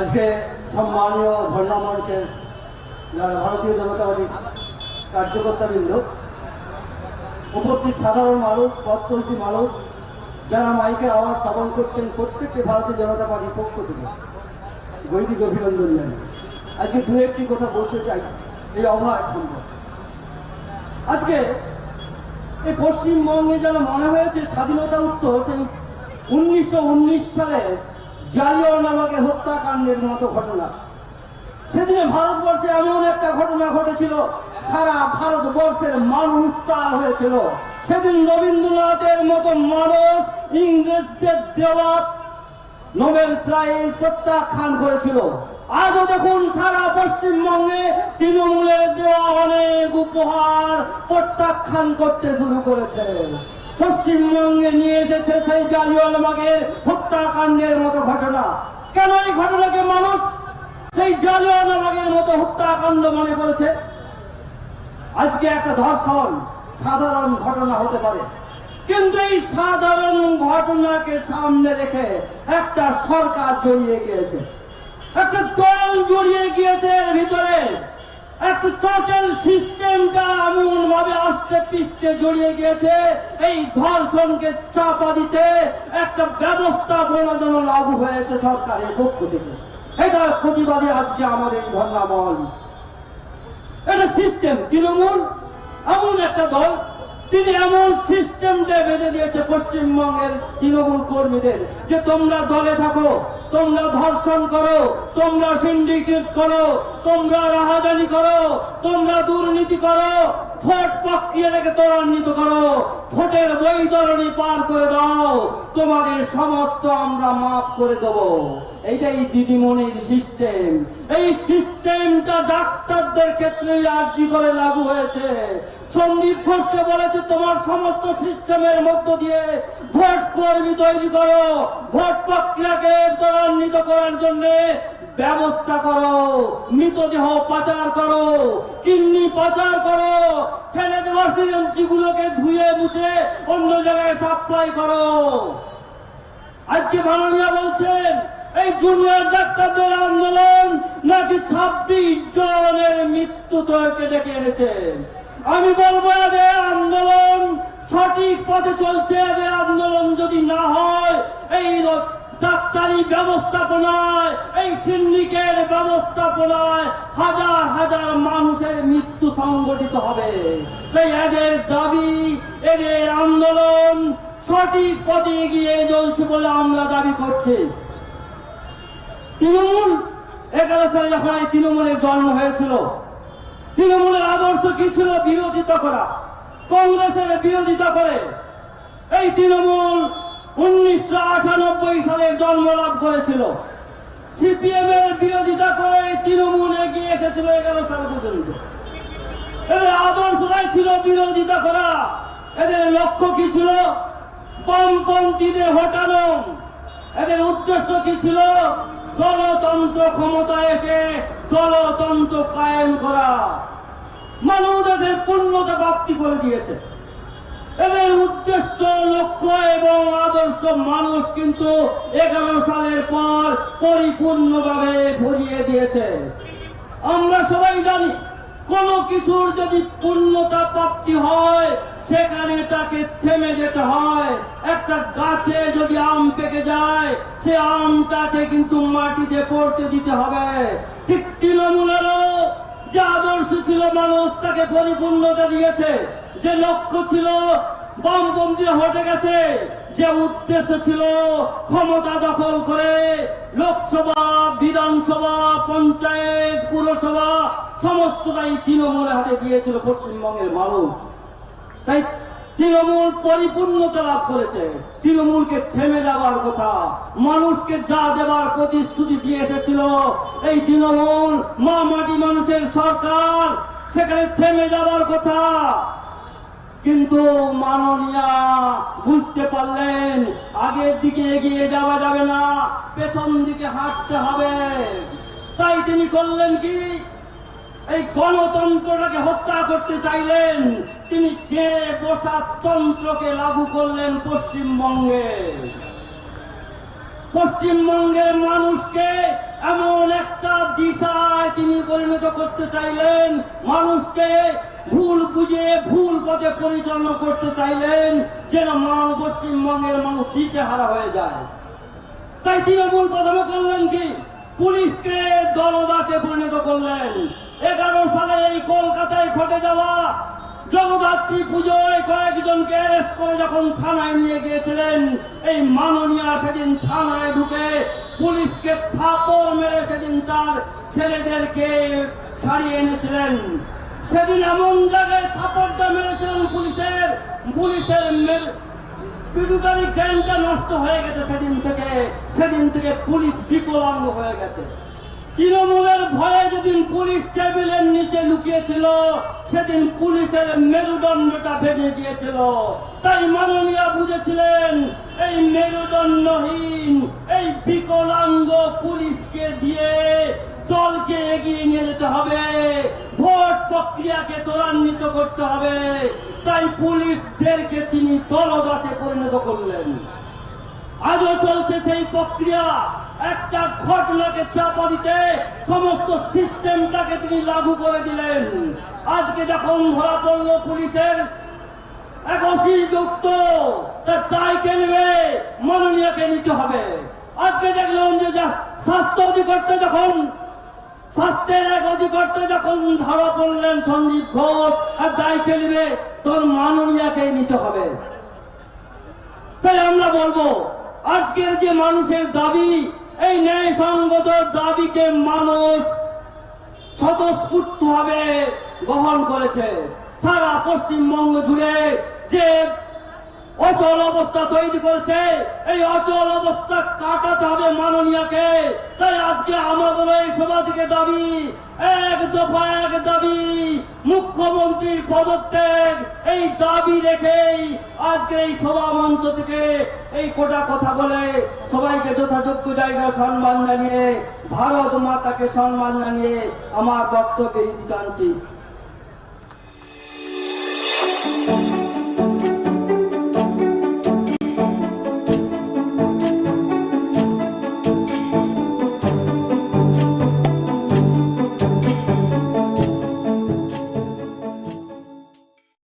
আজকে সম্মানীয় ধর্ণা মঞ্চের যারা ভারতীয় জনতা পার্টির কার্যকর্তাবৃন্দ, উপস্থিত সাধারণ মানুষ পথ চলতি মানুষ, যারা মাইকের আওয়াজ শ্রবণ করছেন প্রত্যেককে ভারতীয় জনতা পার্টির পক্ষ থেকে গৈদিক অভিনন্দন জানাই। আজকে দু একটি কথা বলতে চাই, এই অভার সম্পর্কে। আজকে এই পশ্চিমবঙ্গে যেন মনে হয়েছে স্বাধীনতা উত্তর সেই উনিশশো উনিশ সালের জালিয়ানওয়ালাবাগের হত্যাকাণ্ডের মতো ঘটনা। সেদিনে ভারতবর্ষে এমন একটা ঘটনা ঘটেছিল, সারা ভারতবর্ষের মানুষ উত্তাল হয়েছিল। সেদিন রবীন্দ্রনাথের মতো মানুষ ইংরেজদের দেওয়া নোবেল প্রাইজ প্রত্যাখ্যান করেছিল। আজও দেখুন সারা পশ্চিমবঙ্গে তৃণমূলের দেওয়া অনেক উপহার প্রত্যাখ্যান করতে শুরু করেছে। পশ্চিমবঙ্গে নিয়ে এসেছে সেই জালিওয়ালাবাগের হত্যাকাণ্ডের মতো ঘটনা। কেন এই ঘটনাকে মানুষ সেই জালিওয়ালাবাগের মতো হত্যাকাণ্ড মনে করেছে। আজকে একটা ধর্ষণ সাধারণ ঘটনা হতে পারে। কিন্তু এই সাধারণ ঘটনাকে সামনে রেখে একটা সরকার জড়িয়ে গিয়েছে। একটা দল জড়িয়ে গিয়েছে এর ভিতরে। একটা টোটাল সিস্টেমটা এমন ভাবে আস্তে পিষ্টে জড়িয়ে গিয়েছে, এই ধর্ষণকে চাপা দিতে একটা ব্যবস্থাপনা যেন লাগু হয়েছে সরকারের পক্ষ থেকে। এটার প্রতিবাদে আজকে আমাদের এই ধর্ণামল এটা সিস্টেম তৃণমূল, এমন একটা দল, তিনি এমন সিস্টেমটা বেঁধে দিয়েছে পশ্চিমবঙ্গের তৃণমূল কর্মীদের যে তোমরা দলে থাকো তোমরা ধর্ষণ করো, তোমরা সিন্ডিকেট করো, তোমরা রাহাজানি করো, তোমরা দুর্নীতি করো, ভোট প্রক্রিয়াটাকে ত্বরান্বিত করো, ভোটের বৈতরণী পার করে দাও, তোমাদের সমস্ত আমরা মাফ করে দেবো। এইটাই দিদিমণির সিস্টেম এই সিস্টেমটা ডাক্তারদের ক্ষেত্রে আর্জি করে লাগু হয়েছে। সন্দীপ ঘোষকে বলেছে, তোমার সমস্ত সিস্টেমের মধ্য দিয়ে ভোট কর্মী তৈরি করো। ভোট প্রক্রিয়াকে ত্বরান্বিত করার জন্য ব্যবস্থা করো। মৃতদেহ পাচার করো। কিডনি পাচার করো। ফেলে দেওয়ার সিরিঞ্জিগুলোকে ধুয়ে মুছে অন্য জায়গায় সাপ্লাই করো। আজকে মাননীয় বলছেন, এই জুনিয়র ডাক্তারদের আন্দোলন নাকি ছাব্বিশ জনের মৃত্যু তৈরিকে ডেকে এনেছেন আমি বলব এদের আন্দোলন সঠিক পথে চলছে, এদের আন্দোলন যদি না হয়, এই ডাক্তারি ব্যবস্থাপনায়, এই সিন্ডিকেট ব্যবস্থাপনায় হাজার হাজার মানুষের মৃত্যু সংগঠিত হবে। তাই এদের দাবি, এদের আন্দোলন সঠিক পথে এগিয়ে চলছে বলে আমরা দাবি করছি। তৃণমূল, এগারো সালে যখন এই তৃণমূলের জন্ম হয়েছিল তৃণমূলের আদর্শ কি ছিল? বিরোধিতা করা। কংগ্রেসের বিরোধিতা করে। এই তৃণমূল উনিশশো আটানব্বই সালে জন্ম লাভ করেছিল। সিপিএম এর বিরোধিতা করে তৃণমূল এগিয়ে এসেছিল এগারো সাল পর্যন্ত। এদের আদর্শটাই ছিল বিরোধিতা করা। এদের লক্ষ্য কি ছিল? বামপন্থীদের হটানো। এদের উদ্দেশ্য কি ছিল? গণতন্ত্র ক্ষমতায় এসে গণতন্ত্র কায়েম করা। মানুষের পূর্ণতা প্রাপ্তি করে দিয়েছে। এদের উদ্দেশ্য, লক্ষ্য এবং আদর্শ মানুষ কিন্তু এগারো সালের পর পরিপূর্ণভাবে ভরিয়ে দিয়েছে। আমরা সবাই জানি কোন কিছুর যদি পূর্ণতা প্রাপ্তি হয়, সেখানে তাকে থেমে যেতে হয়। একটা গাছে যদি আম পেকে যায়, সে আমটাকে কিন্তু মাটিতে পড়তে দিতে হবে। ঠিক তৃণমূলেরও যে আদর্শ ছিল মানুষ, তাকে পরিপূর্ণতা দিয়েছে। যে লক্ষ্য ছিল বামপন্থীরা হটে গেছে। যে উদ্দেশ্য ছিল ক্ষমতা দখল করে লোকসভা, বিধানসভা, পঞ্চায়েত, পুরসভা সমস্তটাই তৃণমূলের হাতে দিয়েছিল পশ্চিমবঙ্গের মানুষ। তাই তৃণমূল পরিপূর্ণতা লাভ করেছে। তৃণমূলকে থেমে যাবার কথা, মানুষকে যা দেবার প্রতিশ্রুতি দিয়ে এসেছিল, এই তৃণমূল মা মাটি মানুষের সরকার, সেখানে থেমে যাবার কথা। কিন্তু মাননীয়া বুঝতে পারলেন, আগের দিকে এগিয়ে যাওয়া যাবে না, পেছন দিকে হাঁটতে হবে। তাই তিনি করলেন কি? এই গণতন্ত্রটাকে হত্যা করতে চাইলেন, তিনি কে? বসা তন্ত্রকে লাগু করলেন পশ্চিমবঙ্গে। পশ্চিমবঙ্গের মানুষকে এমন একটা দিশায় তিনি পরিণত করতে চাইলেন, মানুষকে ভুল বুঝে, ভুল পথে পরিচালনা করতে চাইলেন, যেন মান পশ্চিমবঙ্গের মানুষ দিশে হারা হয়ে যায়। তাই তৃণমূল প্রথমে করলেন কি? পুলিশকে দলদাসে পরিণত করলেন। এগারো সালে এই কলকাতায় ঘটে যাওয়া জগদ্ধাত্রী পুজোয় কয়েকজনকে অ্যারেস্ট করে যখন থানায় নিয়ে গিয়েছিলেন, এই মাননীয়া সেদিন থানায় ঢুকে পুলিশকে থাপড় মেরে সেদিন তার ছেলেদেরকে ছাড়িয়ে এনেছিলেন। সেদিন এমন জায়গায় থাপড়টা মেরেছিলেন পুলিশের পুলিশের পিটুটারি জ্ঞানটা নষ্ট হয়ে গেছে সেদিন থেকে। সেদিন থেকে পুলিশ বিকলাঙ্গ হয়ে গেছে। তৃণমূলের ভয়ে যেদিন পুলিশ টেবিলের নিচে লুকিয়েছিল, সেদিন পুলিশের মেরুদণ্ডটা ভেঙে গিয়েছিল তাই মাননীয় বুঝেছিলেন, এই মেরুদণ্ডহীন, এই বিকলাঙ্গ পুলিশকে দিয়ে দলকে এগিয়ে নিয়ে যেতে হবে। ভোট প্রক্রিয়াকে ত্বরান্বিত করতে হবে। তাই পুলিশদেরকে তিনি দলদাসে পরিণত করলেন। আজও চলছে সেই প্রক্রিয়া। একটা ঘটনাকে চাপা দিতে সমস্ত সিস্টেমটাকে তিনি লাগু করে দিলেন। আজকে যখন ধরা পড়ল পুলিশের, এক যুক্ত তার দায়কে নেবে, মাননীয়কে নিতে হবে। আজকে দেখলাম যে স্বাস্থ্য অধিকর্তা যখন, স্বাস্থ্যের এক অধিকর্তা যখন ধরা পড়লেন সঞ্জীব ঘোষ আর দায়কে নেবে, তোর মাননীয়কেই নিতে হবে। তাই আমরা বলব, আজকের যে মানুষের দাবি এই ন্যায়সঙ্গত দাবিকে মানুষ স্বতঃস্ফূর্ত ভাবে গ্রহণ করেছে। সারা পশ্চিমবঙ্গ জুড়ে যে অচল অবস্থা তৈরি করেছে। এই অচল অবস্থা কাটাতে হবে মাননীয়কে। তাই আজকে আমাদের এই সভা থেকে দাবি, এক দফা এক দাবি, মুখ্যমন্ত্রীর পদত্যাগ, এই দাবি রেখেই আজকের এই সভা মঞ্চ থেকে এই কোটা কথা বলে সবাইকে যথাযোগ্য জায়গায় সম্মান জানিয়ে, ভারত মাতাকে সম্মান জানিয়ে আমার বক্তব্যের ইতি টানছি।